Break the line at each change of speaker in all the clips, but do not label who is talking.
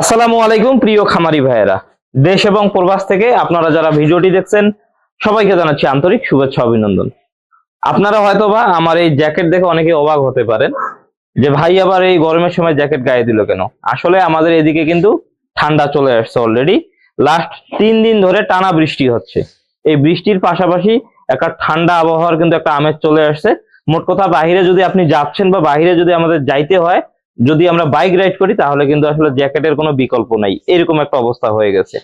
আসসালামু আলাইকুম, প্রিয় খামারি ভাইয়েরা। দেশ এবং প্রবাস থেকে আপনারা যারা ভিডিওটি দেখছেন, সবাইকে জানাচ্ছি আন্তরিক শুভেচ্ছা, অভিনন্দন। আপনারা হয়তোবা আমার এই জ্যাকেট দেখে অনেকে অবাক হতে পারেন যে, ভাই, আবার এই গরমের সময় জ্যাকেট গায়ে দিল কেন? আসলে আমাদের এদিকে কিন্তু ঠান্ডা চলে আসছে অলরেডি লাস্ট তিন দিন ধরে টানা বৃষ্টি হচ্ছে। এই বৃষ্টির পাশাপাশি একটা ঠান্ডা আবহাওয়ার কিন্তু একটা আমেজ চলে আসছে। মোট কথা, বাহিরে যদি আপনি যাচ্ছেন বা বাহিরে যদি আমাদের যাইতে হয় যদি আমরা বাইক রাইড করি, তাহলে কিন্তু আসলে জ্যাকেটের কোনো বিকল্প নাই। এরকম একটা অবস্থা হয়ে গেছে।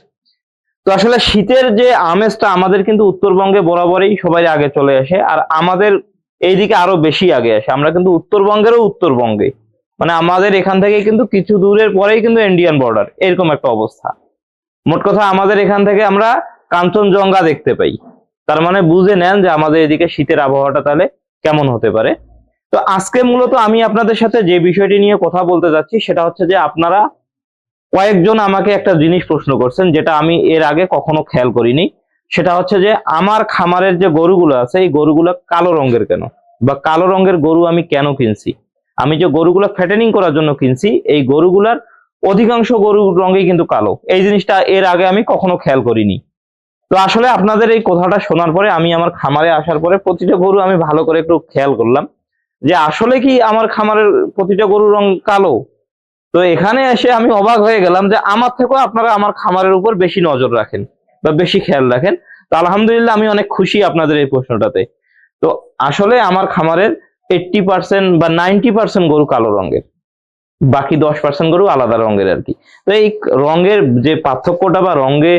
তো আসলে শীতের যে আমেজটা আমাদের কিন্তু উত্তরবঙ্গে বরাবরই সবাই আগে চলে আসে, আর আমাদের এইদিকে আরও বেশি আগে আসে। আমরা কিন্তু উত্তরবঙ্গেরও উত্তরবঙ্গে। মানে আমাদের এখান থেকে কিন্তু কিছু দূরের পরেই কিন্তু ইন্ডিয়ান বর্ডার এরকম একটা অবস্থা। মোট কথা আমাদের এখান থেকে আমরা কাঞ্চনজঙ্ঘা দেখতে পাই। তার মানে বুঝে নেন যে আমাদের এদিকে শীতের আবহাওয়াটা তাহলে কেমন হতে পারে। তো আজকে মূলত আমি আপনাদের সাথে যে বিষয়টি নিয়ে কথা বলতে যাচ্ছি, সেটা হচ্ছে যে আপনারা কয়েকজন আমাকে একটা জিনিস প্রশ্ন করছেন, যেটা আমি এর আগে কখনো খেয়াল করিনি। সেটা হচ্ছে যে আমার খামারের যে গরুগুলো আছে, এই গরুগুলো কালো রঙের কেন? বা কালো রঙের গরু আমি কেন কিনছি? আমি যে গরুগুলো ফ্যাটেনিং করার জন্য কিনছি, এই গরুগুলার অধিকাংশ গরুর রঙই কিন্তু কালো। এই জিনিসটা এর আগে আমি কখনো খেয়াল করিনি। তো আসলে আপনাদের এই কথাটা শোনার পরে আমি আমার খামারে আসার পরে প্রতিটা গরু আমি ভালো করে একটু খেয়াল করলাম। যে আসলে কি আমার খামারের প্রতিটা গরুর রং কালো? তো এখানে এসে আমি অবাক হয়ে গেলাম যে আমার থেকেও আপনারা আমার খামারের উপর বেশি নজর রাখেন বা বেশি খেয়াল রাখেন। তো আলহামদুলিল্লাহ আমি অনেক খুশি আপনাদের এই প্রশ্নটাতে। তো আসলে আমার খামারের এইটটি পার্সেন্ট বা নাইনটি পার্সেন্ট গরু কালো রঙের। বাকি দশ পার্সেন্ট গরু আলাদা রঙের আর কি। তো এই রঙের যে পার্থক্যটা বা রঙে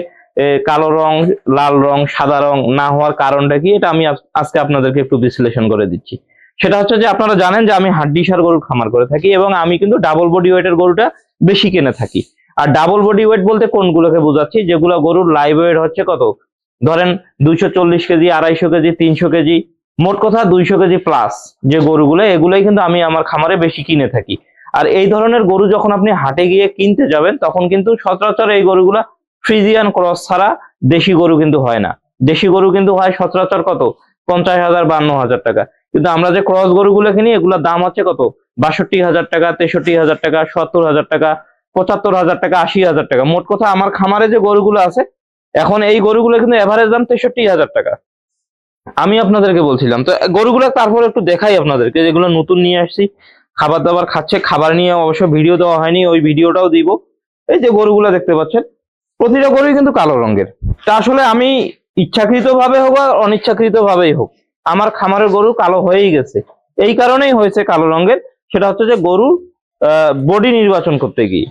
কালো রং, লাল রং, সাদা রং না হওয়ার কারণটা কি, এটা আমি আজকে আপনাদেরকে একটু বিশ্লেষণ করে দিচ্ছি। সেটা হচ্ছে যে আপনারা জানেন যে আমি হাড্ডিসার গরুর খামার করে থাকি এবং আমি কিন্তু ডাবল বডি ওয়েটের গরুটা বেশি কিনে থাকি। আর ডাবল বডি ওয়েট বলতে কোনগুলোকে বোঝাচ্ছি? যেগুলো গরুর লাইভ ওয়েট হচ্ছে কত? ধরেন দুইশো চল্লিশ কেজি, আড়াইশো কেজি, তিনশো কেজি, মোট কথা দুইশো কেজি প্লাস যে গরুগুলো, এগুলোই কিন্তু আমি আমার খামারে বেশি কিনে থাকি। আর এই ধরনের গরু যখন আপনি হাটে গিয়ে কিনতে যাবেন, তখন কিন্তু সচরাচর এই গরুগুলা ফ্রিজিয়ান ক্রস ছাড়া দেশি গরু কিন্তু হয় না। দেশি গরু কিন্তু হয় সচরাচর কত? পঞ্চাশ হাজার, বান্ন হাজার টাকা। কিন্তু আমরা যে ক্রস গরুগুলো কিনি এগুলোর দাম আছে কত? বাষট্টি হাজার টাকা, তেষট্টি হাজার টাকা, সত্তর হাজার টাকা, পঁচাত্তর হাজার টাকা, আশি হাজার টাকা। মোট কথা আমার খামারে যে গরুগুলো আছে, এখন এই গরুগুলো কিন্তু এভারেজ দাম তেষট্টি হাজার টাকা। আমি আপনাদেরকে বলছিলাম, তো গরুগুলো তারপর একটু দেখাই আপনাদেরকে, যেগুলো নতুন নিয়ে আসছি। খাবার দাবার খাচ্ছে, খাবার নিয়ে অবশ্য ভিডিও দেওয়া হয়নি, ওই ভিডিওটাও দিব। এই যে গরুগুলো দেখতে পাচ্ছেন, প্রতিটা গরুই কিন্তু কালো রঙের। তা আসলে আমি ইচ্ছাকৃত ভাবে হোক আর অনিচ্ছাকৃত ভাবেই হোক আমার খামারের গরু কালো হয়েই গেছে। এই কারণেই হয়েছে কালো রঙের। সেটা হচ্ছে যে গরু বডি নির্বাচন করতে গিয়ে।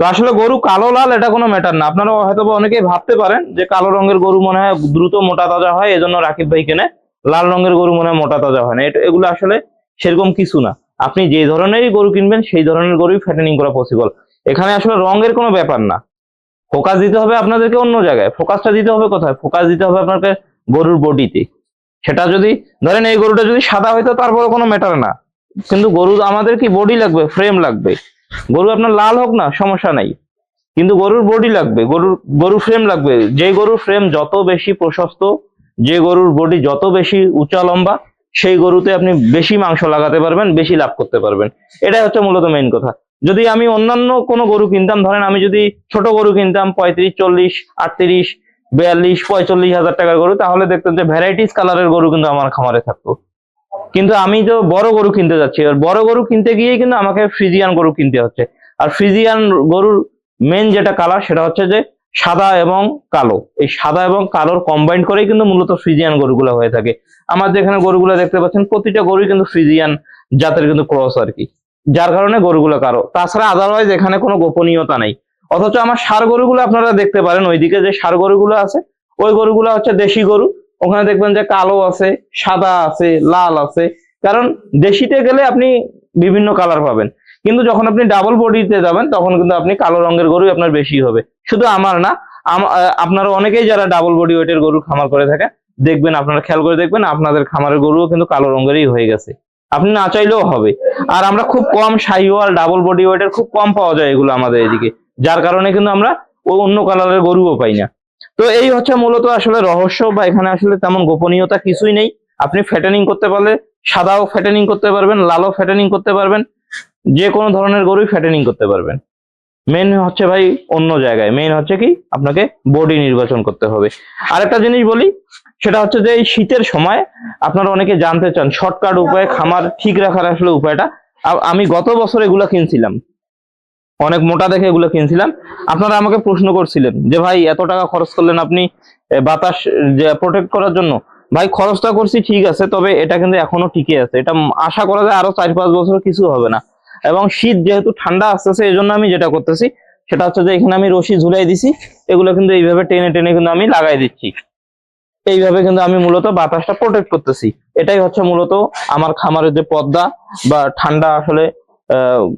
তো আসলে গরু কালো, লাল, এটা কোনো ম্যাটার না। আপনারা হয়তো অনেকেই ভাবতে পারেন যে কালো রঙের গরু মনে হয় দ্রুত মোটা তাজা হয়, এজন্য রাকিব ভাই কেনে লাল রঙের গরু মনে হয় মোটা তাজা হয় না। এটা, এগুলো আসলে সেরকম কিছু না। আপনি যে ধরনেরই গরু কিনবেন, সেই ধরনের গরুই ফ্যাটেনিং করা পসিবল এখানে আসলে রঙের কোনো ব্যাপার না। ফোকাস দিতে হবে আপনাদেরকে অন্য জায়গায়। ফোকাসটা দিতে হবে কোথায়? ফোকাস দিতে হবে আপনাকে গরুর বডিতে সেটা যদি, ধরেন এই গরুটা যদি সাদা হইতো তারপরে কোনো ম্যাটার না। কিন্তু গরু, আমাদের কি বডি লাগবে? ফ্রেম লাগবে। গরু আপনার লাল হোক না, সমস্যা নাই। কিন্তু গরুর বডি লাগবে। গরুর গরুর ফ্রেম লাগবে। যে গরুর ফ্রেম যত বেশি প্রশস্ত, যে গরুর বডি যত বেশি উঁচা লম্বা, সেই গরুতে আপনি বেশি মাংস লাগাতে পারবেন, বেশি লাভ করতে পারবেন। এটাই হচ্ছে মূলত মেইন কথা। যদি আমি অন্যান্য কোনো গরু কিনতাম, ধরেন আমি যদি ছোট গরু কিনতাম, পঁয়ত্রিশ, চল্লিশ, আটত্রিশ বিয়াল্লিশ, পঁয়তাল্লিশ হাজার টাকার গরু, তাহলে দেখতেন যে ভ্যারাইটিস কালারের গরু কিন্তু আমার খামারে থাকতো। কিন্তু আমি তো বড় গরু কিনতে যাচ্ছি, আর বড় গরু কিনতে গিয়ে কিন্তু আমাকে ফ্রিজিয়ান গরু কিনতে হচ্ছে। আর ফ্রিজিয়ান গরুর মেন যেটা কালার সেটা হচ্ছে যে সাদা এবং কালো। এই সাদা এবং কালোর কম্বাইন্ড করেই কিন্তু মূলত ফ্রিজিয়ান গরুগুলো হয়ে থাকে। আমার যেখানে গরুগুলো দেখতে পাচ্ছেন, প্রতিটা গরুই কিন্তু ফ্রিজিয়ান জাতের কিন্তু ক্রস আর কি। যার কারণে গরুগুলো কারও তাছাড়া আদারওয়াইজ এখানে কোনো গোপনীয়তা নাই। অথচ আমার সার গরুগুলো আপনারা দেখতে পারেন, ওইদিকে যে সার গরুগুলো আছে, ওই গরুগুলো হচ্ছে দেশি গরু। ওখানে দেখবেন যে কালো আছে, সাদা আছে, লাল আছে। কারণ দেশিতে গেলে আপনি বিভিন্ন কালার পাবেন। কিন্তু যখন আপনি ডাবল বডিতে যাবেন, তখন কিন্তু আপনি কালো রঙের গরু আপনার বেশি হবে। শুধু আমার না আপনারা অনেকেই যারা ডাবল বডি ওয়েটের গরু খামার করে থাকে, দেখবেন, আপনারা খেয়াল করে দেখবেন, আপনাদের খামারের গরুও কিন্তু কালো রঙেরই হয়ে গেছে। আপনি না চাইলেও হবে। আর আমরা খুব কম শাহিওয়াল ডাবল বডি ওয়েটের খুব কম পাওয়া যায় এগুলো আমাদের এদিকে। যার কারণে কিন্তু আমরা ও অন্য কালারের গরুও পাই না। তো এই হচ্ছে মূলত আসলে রহস্য বা এখানে আসলে তেমন গোপনীয়তা কিছুই নেই। আপনি ফ্যাটেনিং করতে পারলে সাদাও ফ্যাটেনিং করতে পারবেন, লালও ফ্যাটেনিং করতে পারবেন, যে কোনো ধরনের গরুই ফ্যাটেনিং করতে পারবেন। মেন হচ্ছে ভাই অন্য জায়গায় মেন হচ্ছে কি আপনাকে বডি নির্বাচন করতে হবে। আরেকটা জিনিস বলি, সেটা হচ্ছে যে এই শীতের সময় আপনারা অনেকে জানতে চান শর্টকাট উপায়ে, খামার ঠিক রাখার আসলে উপায়টা। আমি গত বছর এগুলো কিনছিলাম। অনেক মোটা দেখে এগুলো কিনছিলাম। আপনারা আমাকে প্রশ্ন করছিলেন যে, ভাই, এত টাকা খরচ করলেন আপনি বাতাস প্রোটেক্ট করার জন্য? ভাই, খরচটা করছি, ঠিক আছে, তবে এটা কিন্তু এখনও টিকে আছে। এটা আশা করা যায় আরও চার পাঁচ বছর কিছু হবে না। এবং শীত যেহেতু ঠান্ডা আসতেছে, এই জন্য আমি যেটা করতেছি, সেটা হচ্ছে যে, এখানে আমি রশি ঝুলাই দিছি। এগুলো কিন্তু এইভাবে টেনে টেনে কিন্তু আমি লাগাই দিচ্ছি। এইভাবে কিন্তু আমি মূলত বাতাসটা প্রোটেক্ট করতেছি। এটাই হচ্ছে মূলত আমার খামারের যে পদ্মা বা ঠান্ডা আসলে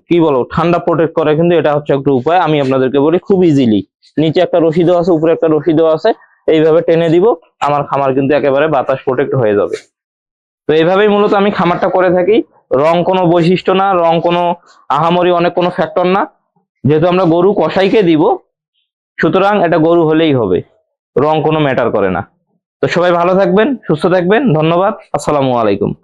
কি বলো ঠান্ডা প্রোটেক্ট করে কিন্তু এটা হচ্ছে একটা উপায়। আমি আপনাদেরকে বলি, খুব ইজিলি নিচে একটা রশি দেওয়া আছে, উপরে একটা রশি দেওয়া আছে। এইভাবে টেনে দিব, আমার খামার কিন্তু একেবারে বাতাস প্রোটেক্ট হয়ে যাবে। তো এইভাবেই মূলত আমি খামারটা করে থাকি। রং কোনো বৈশিষ্ট্য না, রং কোনো আহামরি অনেক কোনো ফ্যাক্টর না। যেহেতু আমরা গরু কসাইকে দিব, সুতরাং এটা গরু হলেই হবে। রং কোনো ম্যাটার করে না। তো সবাই ভালো থাকবেন, সুস্থ থাকবেন, ধন্যবাদ, আসসালামু আলাইকুম।